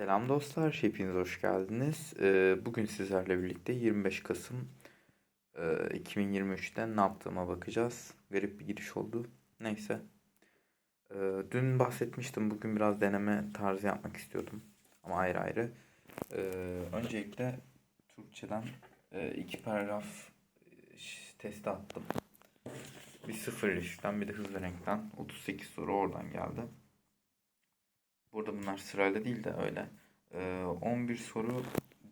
Selam dostlar, hepiniz hoş geldiniz. Ee, Bugün sizlerle birlikte 25 Kasım e, 2023'te ne yaptığıma bakacağız. Garip bir giriş oldu. Neyse. Ee, Dün bahsetmiştim, bugün biraz deneme tarzı yapmak istiyordum. Ama ayrı ayrı. Ee, Öncelikle Türkçeden e, iki paragraf e, testi attım. Bir sıfır ilişkiden bir de hızlı renkten. 38 soru oradan geldi. Burada bunlar sırayla değil de öyle. Ee, 11 soru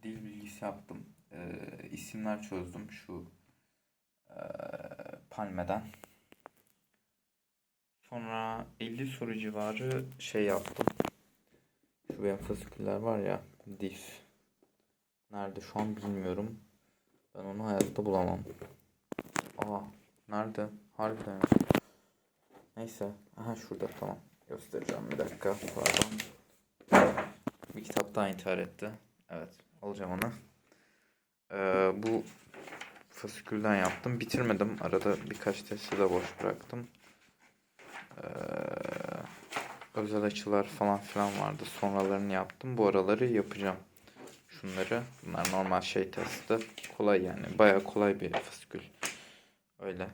dil bilgisi yaptım. Ee, isimler çözdüm şu ee, Palme'den. Sonra 50 soru civarı şey yaptım. Şu benim fasiküller var ya. Diff. Nerede şu an bilmiyorum. Ben onu hayatta bulamam. Aa nerede? Harbiden. Neyse. Aha şurada tamam. Göstereceğim bir dakika. Pardon. Bir kitap daha intihar etti. Evet. Alacağım onu. Ee, bu fasikülden yaptım. Bitirmedim. Arada birkaç testi de boş bıraktım. Ee, özel açılar falan filan vardı. Sonralarını yaptım. Bu araları yapacağım. Şunları. Bunlar normal şey testi. Kolay yani. Bayağı kolay bir fasikül. Öyle.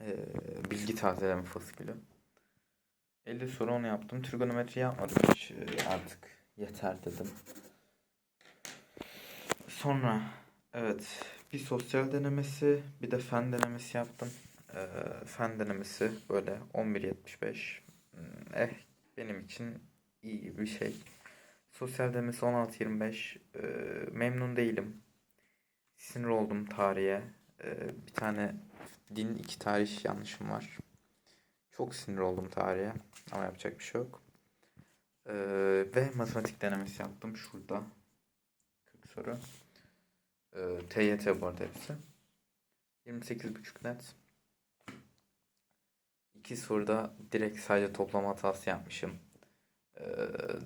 Ee, bilgi tazeleme fasikülü. 50 soru onu yaptım. Trigonometri yapmadım hiç. Ee, Artık yeter dedim. Sonra evet bir sosyal denemesi bir de fen denemesi yaptım. Ee, fen denemesi böyle 11.75. Hmm, Eh benim için iyi bir şey. Sosyal denemesi 16.25. Ee, memnun değilim. Sinir oldum tarihe. Ee, bir tane din iki tarih yanlışım var. Çok sinir oldum tarihe. Ama yapacak bir şey yok. Ee, ve matematik denemesi yaptım şurada. 40 soru. Ee, TYT bu arada hepsi. 28.5 net. İki soruda direkt sadece toplama hatası yapmışım. Ee,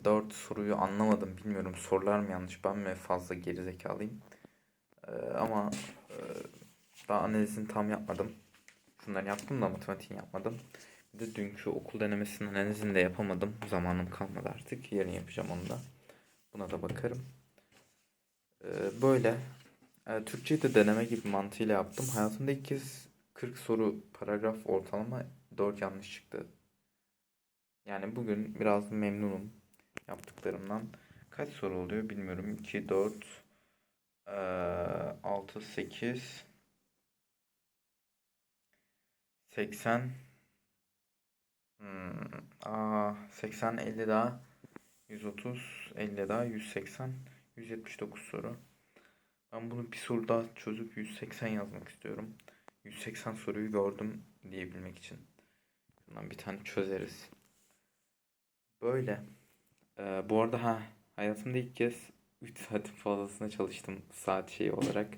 4 soruyu anlamadım. Bilmiyorum sorular mı yanlış ben mi fazla gerizekalıyım. Ee, ama e, daha analizini tam yapmadım. Şunları yaptım da matematiğini yapmadım. De dünkü okul denemesinin analizini de yapamadım. Zamanım kalmadı artık. Yarın yapacağım onu da. Buna da bakarım. Ee, böyle. Ee, Türkçeyi de deneme gibi mantığıyla yaptım. Hayatımda ilk kez 40 soru paragraf ortalama 4 yanlış çıktı. Yani bugün biraz memnunum yaptıklarımdan. Kaç soru oluyor bilmiyorum. 2, 4, 6, 8, 80, Hmm, aa, 80, 50 daha 130, 50 daha 180, 179 soru. Ben bunu bir soru daha çözüp 180 yazmak istiyorum. 180 soruyu gördüm diyebilmek için. Bundan bir tane çözeriz. Böyle. Ee, bu arada ha hayatımda ilk kez 3 saatin fazlasına çalıştım saat şeyi olarak.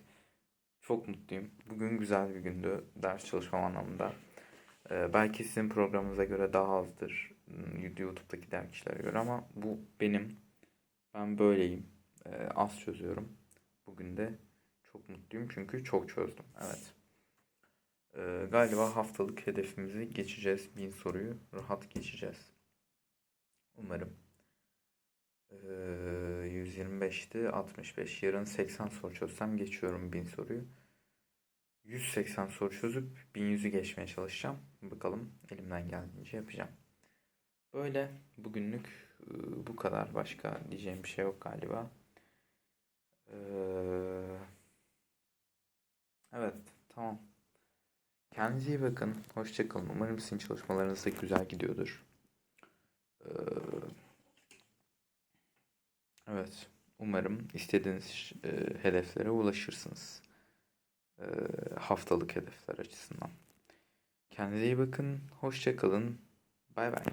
Çok mutluyum. Bugün güzel bir gündü ders çalışmam anlamında. Ee, belki sizin programınıza göre daha azdır. Hmm, YouTube'daki diğer kişilere göre ama bu benim. Ben böyleyim. Ee, az çözüyorum. Bugün de çok mutluyum çünkü çok çözdüm. Evet. Ee, galiba haftalık hedefimizi geçeceğiz. Bin soruyu rahat geçeceğiz. Umarım. Ee, 125'ti 65. Yarın 80 soru çözsem geçiyorum bin soruyu. 180 soru çözüp 1100'ü geçmeye çalışacağım. Bakalım elimden geldiğince yapacağım. Böyle bugünlük e, bu kadar. Başka diyeceğim bir şey yok galiba. Evet tamam. Kendinize iyi bakın. Hoşçakalın. Umarım sizin çalışmalarınız da güzel gidiyordur. Evet. Umarım istediğiniz e, hedeflere ulaşırsınız haftalık hedefler açısından. Kendinize iyi bakın. Hoşça kalın. Bay bay.